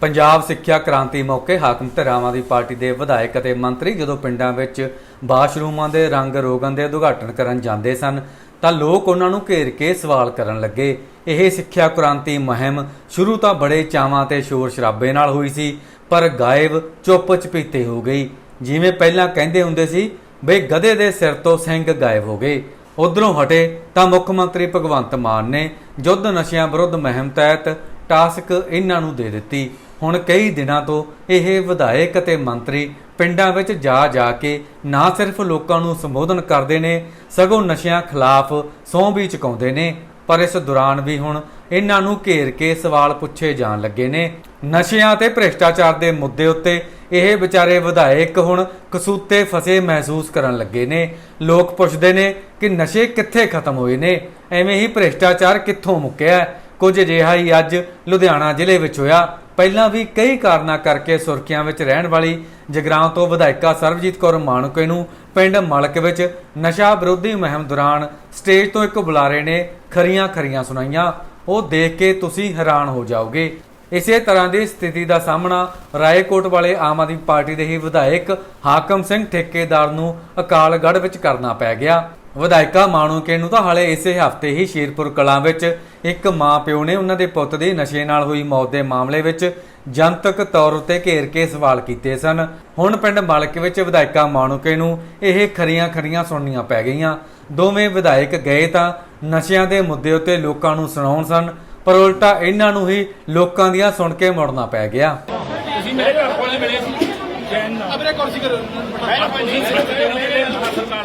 ਪੰਜਾਬ ਸਿੱਖਿਆ ਕ੍ਰਾਂਤੀ ਮੌਕੇ ਹਾਕਮ ਧਿਰਾਵਾਂ ਦੀ ਪਾਰਟੀ ਦੇ ਵਿਧਾਇਕ ਅਤੇ ਮੰਤਰੀ ਜਦੋਂ ਪਿੰਡਾਂ ਵਿੱਚ ਬਾਥਰੂਮਾਂ ਦੇ ਰੰਗ ਰੋਗਨ ਦੇ ਉਦਘਾਟਨ ਕਰਨ ਜਾਂਦੇ ਸਨ, ਤਾਂ ਲੋਕ ਉਹਨਾਂ ਨੂੰ ਘੇਰ ਕੇ ਸਵਾਲ ਕਰਨ ਲੱਗੇ। ਇਹ ਸਿੱਖਿਆ ਕ੍ਰਾਂਤੀ ਮੁਹਿੰਮ ਸ਼ੁਰੂ ਤਾਂ ਬੜੇ ਚਾਵਾਂ ਤੇ ਸ਼ੋਰ ਸ਼ਰਾਬੇ ਨਾਲ ਹੋਈ ਸੀ, ਪਰ ਗਾਇਬ ਚੁੱਪ ਚਪੀਤੇ ਹੋ ਗਈ। ਜਿਵੇਂ ਪਹਿਲਾਂ ਕਹਿੰਦੇ ਹੁੰਦੇ ਸੀ, ਬਈ ਗਧੇ ਦੇ ਸਿਰ ਤੋਂ ਸਿੰਘ ਗਾਇਬ ਹੋ ਗਏ। ਉਧਰੋਂ ਹਟੇ ਤਾਂ ਮੁੱਖ ਮੰਤਰੀ ਭਗਵੰਤ ਮਾਨ ਨੇ ਯੁੱਧ ਨਸ਼ਿਆਂ ਵਿਰੁੱਧ ਮੁਹਿੰਮ ਤਹਿਤ ਟਾਸਕ ਇਹਨਾਂ ਨੂੰ ਦੇ ਦਿੱਤੀ। ਹੁਣ ਕਈ ਦਿਨਾਂ ਤੋਂ ਇਹ ਵਿਧਾਇਕ ਅਤੇ ਮੰਤਰੀ ਪਿੰਡਾਂ ਵਿੱਚ ਜਾ ਜਾ ਕੇ ਨਾ ਸਿਰਫ ਲੋਕਾਂ ਨੂੰ ਸੰਬੋਧਨ ਕਰਦੇ ਨੇ, ਸਗੋਂ ਨਸ਼ਿਆਂ ਖਿਲਾਫ ਸਹੁੰ ਵੀ ਚੁਕਾਉਂਦੇ ਨੇ, ਪਰ ਇਸ ਦੌਰਾਨ ਵੀ ਹੁਣ ਇਹਨਾਂ ਨੂੰ ਘੇਰ ਕੇ ਸਵਾਲ ਪੁੱਛੇ ਜਾਣ ਲੱਗੇ ਨੇ। ਨਸ਼ਿਆਂ ਤੇ ਭ੍ਰਿਸ਼ਟਾਚਾਰ ਦੇ ਮੁੱਦੇ ਉੱਤੇ ਇਹ ਵਿਚਾਰੇ ਵਿਧਾਇਕ ਹੁਣ ਕਸੂਤੇ ਫਸੇ ਮਹਿਸੂਸ ਕਰਨ ਲੱਗੇ ਨੇ। ਲੋਕ ਪੁੱਛਦੇ ਨੇ ਕਿ ਨਸ਼ੇ ਕਿੱਥੇ ਖਤਮ ਹੋਏ ਨੇ, ਐਵੇਂ ਹੀ ਭ੍ਰਿਸ਼ਟਾਚਾਰ ਕਿੱਥੋਂ ਮੁੱਕਿਆ ਕੁਝ ਅਜਿਹਾ ਹੀ ਅੱਜ ਲੁਧਿਆਣਾ ਜ਼ਿਲ੍ਹੇ ਵਿੱਚ ਹੋਇਆ। ਪਹਿਲਾਂ ਵੀ ਕਈ ਕਾਰਨਾਂ ਕਰਕੇ ਸੁਰਖੀਆਂ ਵਿੱਚ ਰਹਿਣ ਵਾਲੀ ਜਗਰਾਉਂ ਤੋਂ ਵਿਧਾਇਕਾ ਸਰਬਜੀਤ ਕੌਰ ਮਾਣੂਕੇ ਨੂੰ ਪਿੰਡ ਮਲਕ ਵਿੱਚ ਨਸ਼ਾ ਵਿਰੋਧੀ ਮੁਹਿੰਮ ਦੌਰਾਨ ਸਟੇਜ ਤੋਂ ਇੱਕ ਬੁਲਾਰੇ ਨੇ ਖਰੀਆਂ ਖਰੀਆਂ ਸੁਣਾਈਆਂ। ਉਹ ਦੇਖ ਕੇ ਤੁਸੀਂ ਹੈਰਾਨ ਹੋ ਜਾਓਗੇ। ਇਸੇ ਤਰ੍ਹਾਂ ਦੀ ਸਥਿਤੀ ਦਾ ਸਾਹਮਣਾ ਰਾਏਕੋਟ ਵਾਲੇ ਆਮ ਆਦਮੀ ਪਾਰਟੀ ਦੇ ਹੀ ਵਿਧਾਇਕ ਹਾਕਮ ਸਿੰਘ ਠੇਕੇਦਾਰ ਨੂੰ ਅਕਾਲਗੜ੍ਹ ਵਿੱਚ ਕਰਨਾ ਪੈ ਗਿਆ। ਵਿਧਾਇਕਾ ਮਾਣੂਕੇ ਨੂੰ ਤਾਂ ਹਾਲੇ ਇਸੇ ਹਫ਼ਤੇ ਹੀ ਸ਼ੇਰਪੁਰ ਕਲਾਂ ਵਿੱਚ ਇੱਕ ਮਾਂ ਪਿਓ ਨੇ ਉਹਨਾਂ ਦੇ ਪੁੱਤ ਦੀ ਨਸ਼ੇ ਨਾਲ ਹੋਈ ਮੌਤ ਦੇ ਮਾਮਲੇ ਵਿੱਚ ਜਨਤਕ ਤੌਰ ਉੱਤੇ ਘੇਰ ਕੇ ਸਵਾਲ ਕੀਤੇ ਸਨ। ਹੁਣ ਪਿੰਡ ਮਲਕ ਵਿੱਚ ਵਿਧਾਇਕਾ ਮਾਣੂਕੇ ਨੂੰ ਇਹ ਖਰੀਆਂ ਖਰੀਆਂ ਸੁਣਨੀਆਂ ਪੈ ਗਈਆਂ। ਦੋਵੇਂ ਵਿਧਾਇਕ ਗਏ ਤਾਂ ਨਸ਼ਿਆਂ ਦੇ ਮੁੱਦੇ ਉੱਤੇ ਲੋਕਾਂ ਨੂੰ ਸੁਣਾਉਣ ਸਨ ਪਰ ਉਲਟਾ ਇਹਨਾਂ ਨੂੰ ਹੀ ਲੋਕਾਂ ਦੀਆਂ ਸੁਣ ਕੇ ਮੁੜਨਾ ਪੈ ਗਿਆ। ਤੁਸੀਂ ਮੇਰੇ ਘਰ ਕੋਲੇ ਮਿਲੇ ਸੀ ਜੈਨ ਨਾਲ। ਅਬਰੇ ਕੁਰਸੀ ਕਰੋ ਮੈਂ ਸਰਕਾਰ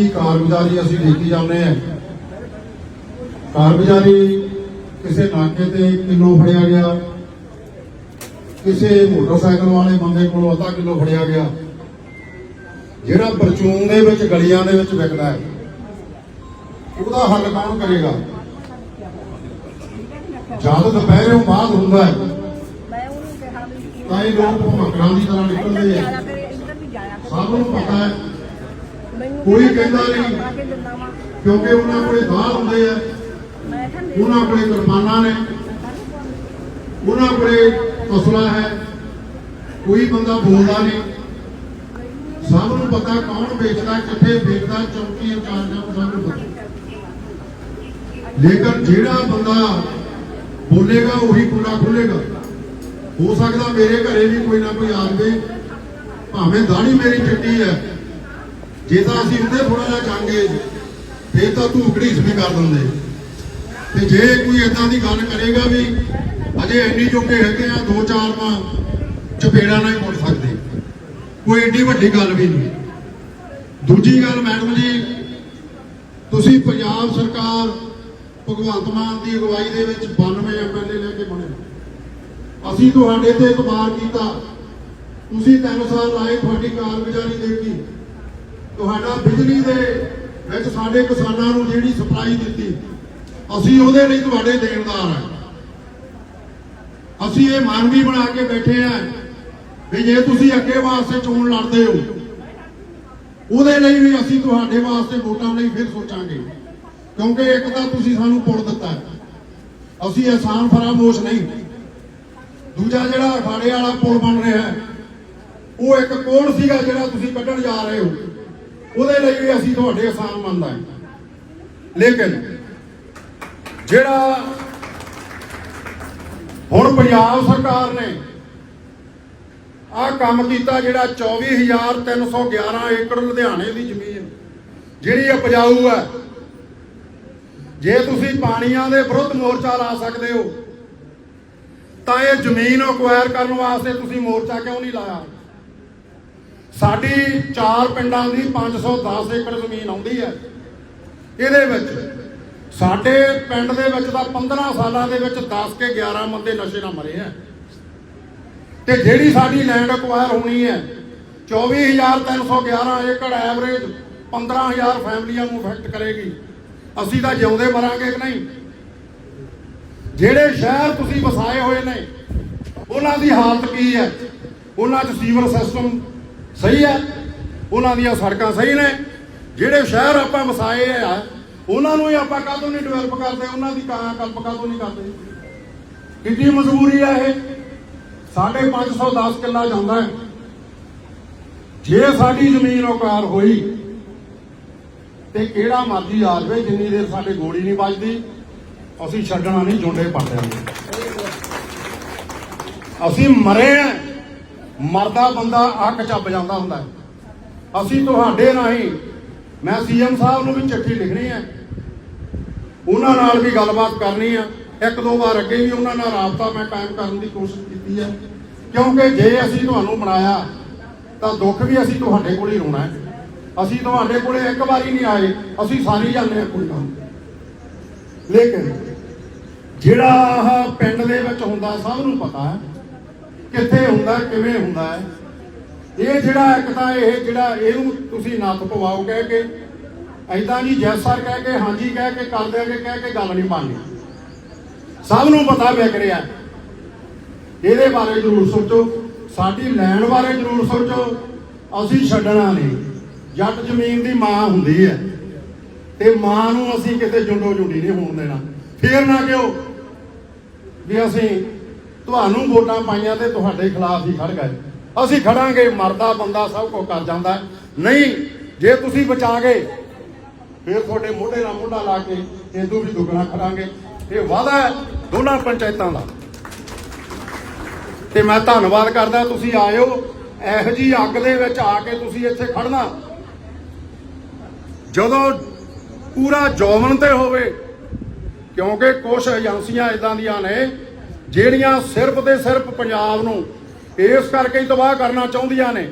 ਉਹਦੀ ਕਾਰਗੁਜ਼ਾਰੀ ਅਸੀਂ ਦੇਖੀ ਜਾਂਦੇ ਹਾਂ। ਕਾਰਗੁਜ਼ਾਰੀ ਕਿਸੇ ਨਾਕੇ ਤੇ ਕਿਲੋ ਫੜਿਆ ਗਿਆ। ਕਿਸੇ ਮੋਟਰਸਾਈਕਲ ਵਾਲੇ ਬੰਦੇ ਕੋਲੋਂ ਅੱਧਾ ਕਿਲੋ ਫੜਿਆ ਗਿਆ। ਜਿਹੜਾ ਪਰਚੂਨ ਦੇ ਵਿੱਚ ਗਲੀਆਂ ਦੇ ਵਿੱਚ ਵਿਕਦਾ ਹੈ ਉਹਦਾ ਹੱਲ ਕੌਣ ਕਰੇਗਾ? ਜਦ ਦੁਪਹਿਰੋਂ ਬਾਅਦ ਹੁੰਦਾ ਹੈ। ਮੈਂ ਉਹਨੂੰ ਕਿਹਾ ਵੀ ਤਾਂ ਇਹ ਲੋਕ ਭਮਕੜਾਂ ਦੀ ਤਰ੍ਹਾਂ ਨਿਕਲਦੇ ਆ। ਸਭ ਨੂੰ ਪਤਾ ਹੈ। ਕੋਈ ਕਹਿੰਦਾ ਨਹੀਂ। ਕਿਉਂਕਿ ਉਹਨਾਂ ਕੋਲੇ ਦਾਲ ਹੁੰਦੇ ਆ। ਉਹਨਾਂ ਕੋਲੇ ਕਿਰਪਾਨਾਂ ਨੇ। ਉਹਨਾਂ ਕੋਲੇ ਅਸਲਾ ਹੈ। ਕੋਈ ਬੰਦਾ ਬੋਲਦਾ ਨਹੀਂ। ਸਭ ਨੂੰ ਪਤਾ ਕੌਣ ਵੇਚਦਾ ਕਿੱਥੇ ਵੇਚਦਾ ਚੌਕੀ ਇੰਚਾਰਜਾਂ ਨੂੰ ਪਤਾ ਲੇਕਿਨ ਜਿਹੜਾ ਬੰਦਾ ਬੋਲੇਗਾ ਉਹੀ ਕੁੰਡਾ ਖੁੱਲੇਗਾ ਹੋ ਸਕਦਾ ਮੇਰੇ ਘਰੇ ਵੀ ਕੋਈ ਨਾ ਕੋਈ ਆ ਜਾਵੇ। ਭਾਵੇਂ ਦਾੜੀ ਮੇਰੀ ਚਿੱਟੀ ਹੈ। ਜੇ ਤਾਂ ਅਸੀਂ ਉਹਦੇ ਥੋੜਾ ਜਿਹਾ ਚਾਂਗੇ ਫੇਰ ਤਾਂ ਤੂੰ ਘੜੀਸ ਵੀ ਕਰ ਦਿੰਦੇ। ਤੇ ਜੇ ਕੋਈ ਇਦਾਂ ਦੀ ਗੱਲ ਕਰੇਗਾ ਵੀ ਅਜੇ ਇੰਨੀ ਜੋਗੇ ਹੈਗੇ ਆ, ਦੋ ਚਾਰ ਮਾਂ ਚਪੇੜਾ ਨਾਲ ਹੀ ਮੁੜ ਸਕਦੇ। ਕੋਈ ਏਡੀ ਵੱਡੀ ਗੱਲ ਵੀ ਨਹੀਂ। ਦੂਜੀ ਗੱਲ, ਮੈਡਮ ਜੀ, ਤੁਸੀਂ ਪੰਜਾਬ ਸਰਕਾਰ ਭਗਵੰਤ ਮਾਨ ਦੀ ਅਗਵਾਈ ਦੇ ਵਿੱਚ 92 ਐਮਐਲਏ ਲੈ ਕੇ ਬਣੇ। ਅਸੀਂ ਤੁਹਾਡੇ ਤੇ ਇਤਬਾਰ ਕੀਤਾ। ਤੁਸੀਂ 3 ਸਾਲ ਲਾਏ, ਤੁਹਾਡੀ ਕਾਰਗੁਜ਼ਾਰੀ ਦੇਖੀ। ਤੁਹਾਡਾ ਬਿਜਲੀ ਦੇ ਵਿੱਚ ਸਾਡੇ ਕਿਸਾਨਾਂ ਨੂੰ ਜਿਹੜੀ ਸਪਲਾਈ ਦਿੱਤੀ, ਅਸੀਂ ਉਹਦੇ ਲਈ ਤੁਹਾਡੇ ਦੇਣਦਾਰ ਹਾਂ। ਅਸੀਂ ਇਹ ਮਾਨਵੀ ਬਣਾ ਕੇ ਬੈਠੇ ਆ ਵੀ ਜੇ ਤੁਸੀਂ ਅੱਗੇ ਵਾਸਤੇ ਚੋਣ ਲੜਦੇ ਹੋ, ਉਹਦੇ ਲਈ ਵੀ ਅਸੀਂ ਤੁਹਾਡੇ ਵਾਸਤੇ ਵੋਟਾਂ ਲਈ ਫਿਰ ਸੋਚਾਂਗੇ। ਕਿਉਂਕਿ ਇੱਕ ਤਾਂ ਤੁਸੀਂ ਸਾਨੂੰ ਪੁੱਲ ਦਿੱਤਾ। ਅਸੀਂ ਆਸਾਨ ਫਰਾਮੋਸ਼ ਨਹੀਂ। ਦੂਜਾ ਜਿਹੜਾ ਅਖਾੜੇ ਵਾਲਾ ਪੁਲ ਬਣ ਰਿਹਾ ਹੈ ਉਹ ਇੱਕ ਕੋੜ ਸੀਗਾ ਜਿਹੜਾ ਤੁਸੀਂ ਕੱਢਣ ਜਾ ਰਹੇ ਹੋ? ਉਹਦੇ ਲਈ ਵੀ ਅਸੀਂ ਤੁਹਾਡੇ ਆਸਾਨ ਮੰਨਦਾ ਹਾਂ। ਲੇਕਿਨ ਜਿਹੜਾ ਹੁਣ ਪੰਜਾਬ ਸਰਕਾਰ ਨੇ ਆਹ ਕੰਮ ਕੀਤਾ ਜਿਹੜਾ 24311 ਏਕੜ ਲੁਧਿਆਣੇ ਦੀ ਜ਼ਮੀਨ, ਜਿਹੜੀ ਉਪਜਾਊ ਹੈ। ਜੇ ਤੁਸੀਂ ਪਾਣੀਆਂ ਦੇ ਵਿਰੁੱਧ ਮੋਰਚਾ ਲਾ ਸਕਦੇ ਹੋ, ਤਾਂ ਇਹ ਜ਼ਮੀਨ ਅਕਵਾਇਰ ਕਰਨ ਵਾਸਤੇ ਤੁਸੀਂ ਮੋਰਚਾ ਕਿਉਂ ਨਹੀਂ ਲਾਇਆ? ਸਾਡੀ ਚਾਰ ਪਿੰਡਾਂ ਦੀ 510 ਏਕੜ ਜ਼ਮੀਨ ਆਉਂਦੀ ਹੈ। ਇਹਦੇ ਵਿੱਚ ਸਾਡੇ ਪਿੰਡ ਦੇ ਵਿੱਚ ਤਾਂ 15 ਸਾਲਾਂ ਦੇ ਵਿੱਚ 10 ਕੇ 11 ਬੰਦੇ ਨਸ਼ੇ ਨਾਲ ਮਰੇ ਆ। ਤੇ ਜਿਹੜੀ ਸਾਡੀ ਲੈਂਡ ਅਕਵਾਇਰ ਹੋਣੀ ਹੈ 24311 ਏਕੜ ਐਵਰੇਜ 15000 ਫੈਮਲੀਆਂ ਨੂੰ ਇਫੈਕਟ ਕਰੇਗੀ। ਅਸੀਂ ਤਾਂ ਜਿਉਂਦੇ ਮਰਾਂਗੇ ਕਿ ਨਹੀਂ? ਜਿਹੜੇ ਸ਼ਹਿਰ ਤੁਸੀਂ ਵਸਾਏ ਹੋਏ ਨੇ, ਉਹਨਾਂ ਦੀ ਹਾਲਤ ਕੀ ਹੈ? ਉਹਨਾਂ 'ਚ ਸੀਵਰ ਸਿਸਟਮ ਸਹੀ ਹੈ। ਉਹਨਾਂ ਦੀਆਂ ਸੜਕਾਂ ਸਹੀ ਨੇ। ਜਿਹੜੇ ਸ਼ਹਿਰ ਆਪਾਂ ਵਸਾਏ ਆ, ਉਹਨਾਂ ਨੂੰ ਹੀ ਆਪਾਂ ਕਾਹਤੋਂ ਨਹੀਂ ਡਿਵੈਲਪ ਕਰਦੇ? ਉਹਨਾਂ ਦੀ ਕਾਂ ਕਲਪ ਕਾਹਤੋਂ ਨਹੀਂ ਕਰਦੇ? ਕਿੰਨੀ ਮਜਬੂਰੀ ਹੈ ਇਹ? ਸਾਡੇ 510 ਕਿੱਲਾ ਜਾਂਦਾ ਹੈ। ਜੇ ਸਾਡੀ ਜ਼ਮੀਨ ਔਕਾਰ ਹੋਈ, ਤੇ ਕਿਹੜਾ ਮਰਜ਼ੀ ਆ ਜਾਵੇ, ਜਿੰਨੀ ਦੇਰ ਸਾਡੇ ਗੋਲੀ ਨਹੀਂ ਵੱਜਦੀ, ਅਸੀਂ ਛੱਡਣਾ ਨਹੀਂ, ਜੁੰਡੇ ਪੱਟਿਆਂ ਨੂੰ ਅਸੀਂ ਮਰੇ ਆ। ਮਰਦਾ ਬੰਦਾ ਅੱਖ ਚੱਬ ਜਾਂਦਾ ਹੁੰਦਾ ਅਸੀਂ ਤੁਹਾਡੇ ਰਾਹੀਂ, ਮੈਂ ਸੀਐਮ ਸਾਹਿਬ ਨੂੰ ਵੀ ਚਿੱਠੀ ਲਿਖਣੀ ਹੈ। ਉਹਨਾਂ ਨਾਲ ਵੀ ਗੱਲਬਾਤ ਕਰਨੀ ਆ ਇੱਕ ਦੋ ਵਾਰ ਅੱਗੇ ਵੀ ਉਹਨਾਂ ਨਾਲ ਰਾਬਤਾ ਮੈਂ ਕਾਇਮ ਕਰਨ ਦੀ ਕੋਸ਼ਿਸ਼ ਕੀਤੀ ਹੈ। ਕਿਉਂਕਿ ਜੇ ਅਸੀਂ ਤੁਹਾਨੂੰ ਬਣਾਇਆ, ਤਾਂ ਦੁੱਖ ਵੀ ਅਸੀਂ ਤੁਹਾਡੇ ਕੋਲ ਹੀ ਰੋਣਾ ਹੈ। ਅਸੀਂ ਤੁਹਾਡੇ ਕੋਲੇ ਇੱਕ ਵਾਰੀ ਨਹੀਂ ਆਏ, ਅਸੀਂ ਸਾਰੀ ਜਾਂਦੇ ਹਾਂ ਕੋਈ ਨਾ ਲੇਕਿਨ ਜਿਹੜਾ ਆਹ ਪਿੰਡ ਦੇ ਵਿੱਚ ਹੁੰਦਾ, ਸਭ ਨੂੰ ਪਤਾ ਹੈ ਕਿੱਥੇ ਹੁੰਦਾ, ਕਿਵੇਂ ਹੁੰਦਾ ਹੈ। ਇਹ ਜਿਹੜਾ ਇੱਕ ਤਾਂ ਇਹ ਜਿਹੜਾ ਇਹਨੂੰ ਤੁਸੀਂ ਨੱਥ ਪਵਾਓ ਕਹਿ ਕੇ ਐਦਾਂ ਜੀ ਜੈਸ ਸਰ ਕਹਿ ਕੇ, ਹਾਂਜੀ ਕਹਿ ਕੇ ਕਰ ਦਿਆਂਗੇ ਕਹਿ ਕੇ ਗੱਲ ਨਹੀਂ ਬਣਨੀ। ਸਭ ਨੂੰ ਪਤਾ ਵਿਕ ਰਿਹਾ ਇਹਦੇ ਬਾਰੇ ਜ਼ਰੂਰ ਸੋਚੋ। ਸਾਡੀ ਲੈਣ ਬਾਰੇ ਜ਼ਰੂਰ ਸੋਚੋ। ਅਸੀਂ ਛੱਡਣਾ ਨਹੀਂ। ਜੱਟ ਜ਼ਮੀਨ ਦੀ ਮਾਂ ਹੁੰਦੀ ਹੈ। ਤੇ ਮਾਂ ਨੂੰ ਅਸੀਂ ਕਿਤੇ ਜੁੰਡੋ ਜੁੰਡੀ ਨਹੀਂ ਹੋਣ ਦੇਣਾ। ਫੇਰ ਨਾ ਕਿਉਂ? ਵੀ ਅਸੀਂ ਤੁਹਾਨੂੰ ਵੋਟਾਂ ਪਾਈਆਂ ਤੇ ਤੁਹਾਡੇ ਖਿਲਾਫ ਹੀ ਖੜ ਗਏ। ਅਸੀਂ ਖੜਾਂਗੇ ਮਰਦਾ ਬੰਦਾ ਸਭ ਕੁਝ ਕਰ ਜਾਂਦਾ ਨਹੀਂ, ਜੇ ਤੁਸੀਂ ਬਚਾ ਗਏ ਫਿਰ ਤੁਹਾਡੇ ਮੋਢੇ ਨਾਲ ਮੋਢਾ ਲਾ ਕੇ ਇਦੋਂ ਵੀ ਦੁੱਗਣਾ ਕਰਾਂਗੇ ਇਹ ਵਾਅਦਾ ਦੋਨਾਂ ਪੰਚਾਇਤਾਂ ਦਾ। ਤੇ ਮੈਂ ਧੰਨਵਾਦ ਕਰਦਾ, ਤੁਸੀਂ ਆਇਓ। ਇਹੋ ਜੀ ਅੱਗ ਦੇ ਵਿੱਚ ਆ ਕੇ ਤੁਸੀਂ ਇੱਥੇ ਖੜਨਾ ਜਦੋਂ ਪੂਰਾ ਜੋਵਨ ਤੇ ਹੋਵੇ, ਕਿਉਂਕਿ ਕੁਝ ਏਜੰਸੀਆਂ ਇਦਾਂ ਦੀਆਂ ਨੇ ਜਿਹੜੀਆਂ ਸਿਰਫ ਤੇ ਸਿਰਫ ਪੰਜਾਬ ਨੂੰ ਇਸ ਕਰਕੇ ਹੀ ਤਬਾਹ ਕਰਨਾ ਚਾਹੁੰਦੀਆਂ ਨੇ।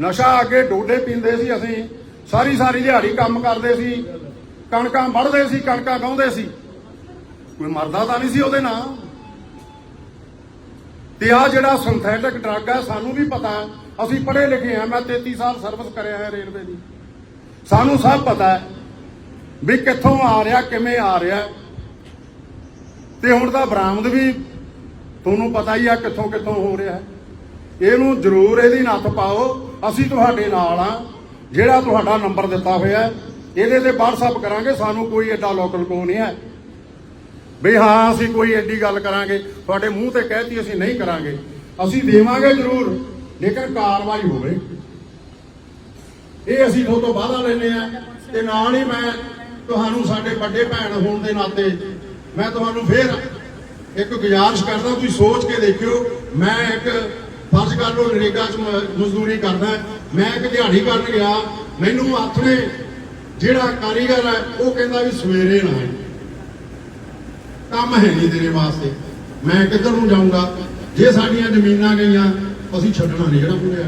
ਨਸ਼ਾ ਅੱਗੇ ਡੋਡੇ ਪੀਂਦੇ ਸੀ ਅਸੀਂ, ਸਾਰੀ ਸਾਰੀ ਦਿਹਾੜੀ ਕੰਮ ਕਰਦੇ ਸੀ, ਕਣਕਾਂ ਵੱਢਦੇ ਸੀ, ਕਣਕਾਂ ਗਾਉਂਦੇ ਸੀ। ਕੋਈ ਮਰਦਾ ਤਾਂ ਨਹੀਂ ਸੀ ਉਹਦੇ ਨਾਲ ਤੇ ਆ ਜਿਹੜਾ ਸਿੰਥੈਟਿਕ ਡਰੱਗ ਹੈ ਸਾਨੂੰ ਵੀ ਪਤਾ, ਅਸੀਂ ਪੜ੍ਹੇ ਲਿਖੇ ਆ, ਮੈਂ 33 ਸਾਲ ਸਰਵਿਸ ਕਰਿਆ ਹੈ ਰੇਲਵੇ ਦੀ। ਸਾਨੂੰ ਸਭ ਪਤਾ ਹੈ ਵੀ ਕਿੱਥੋਂ ਆ ਰਿਹਾ, ਕਿਵੇਂ ਆ ਰਿਹਾ। ਤੇ ਹੁਣ ਤਾਂ ਬਰਾਮਦ ਵੀ ਤੁਹਾਨੂੰ ਪਤਾ ਹੀ ਆ ਕਿੱਥੋਂ ਕਿੱਥੋਂ ਹੋ ਰਿਹਾ ਹੈ। ਇਹਨੂੰ ਜ਼ਰੂਰ ਇਹਦੀ ਨੱਥ ਪਾਓ। ਅਸੀਂ ਤੁਹਾਡੇ ਨਾਲ ਆ। ਜਿਹੜਾ ਤੁਹਾਡਾ ਨੰਬਰ ਦਿੱਤਾ ਹੋਇਆ ਇਹਦੇ ਤੇ WhatsApp ਕਰਾਂਗੇ। ਸਾਨੂੰ ਕੋਈ ਐਡਾ ਲੋਕਲ ਕੋ ਨਹੀਂ ਹੈ। ਵੀ ਹਾਂ, ਅਸੀਂ ਕੋਈ ਐਡੀ ਗੱਲ ਕਰਾਂਗੇ। ਤੁਹਾਡੇ ਮੂੰਹ ਤੇ ਕਹਿਤੀ ਅਸੀਂ ਨਹੀਂ ਕਰਾਂਗੇ। ਅਸੀਂ ਦੇਵਾਂਗੇ ਜ਼ਰੂਰ, ਲੇਕਿਨ ਕਾਰਵਾਈ ਹੋਵੇ। ਇਹ ਅਸੀਂ ਤੁਹਾਡੇ ਤੋਂ ਵਾਅਦਾ ਲੈਨੇ ਆ ਤੇ ਨਾਲ ਹੀ ਮੈਂ ਤੁਹਾਨੂੰ ਸਾਡੇ ਵੱਡੇ ਭੈਣ ਹੋਣ ਦੇ ਨਾਤੇ ਮੈਂ ਤੁਹਾਨੂੰ ਫੇਰ ਇੱਕ ਗੁਜ਼ਾਰਿਸ਼ ਕਰਦਾ, ਤੁਸੀਂ ਸੋਚ ਕੇ ਦੇਖਿਓ, ਮੈਂ ਇੱਕ ਫਰਜ਼ ਕਰ ਲਓ, ਨਰੇਗਾ ਚ ਮਜ਼ਦੂਰੀ ਕਰਦਾ ਮੈਂ ਇੱਕ ਦਿਹਾੜੀ ਕਰਨ ਗਿਆ, ਮੈਨੂੰ ਹੱਥ ਜਿਹੜਾ ਕਾਰੀਗਰ ਹੈ, ਉਹ ਕਹਿੰਦਾ ਵੀ ਸਵੇਰੇ ਨਾ ਕੰਮ ਹੈ ਨਹੀਂ ਤੇਰੇ ਵਾਸਤੇ। ਮੈਂ ਕਿੱਧਰ ਨੂੰ ਜਾਊਂਗਾ? ਜੇ ਸਾਡੀਆਂ ਜ਼ਮੀਨਾਂ ਗਈਆਂ, ਅਸੀਂ ਛੱਡਣਾ ਨਹੀਂ ਜਿਹੜਾ ਪੂਰੇ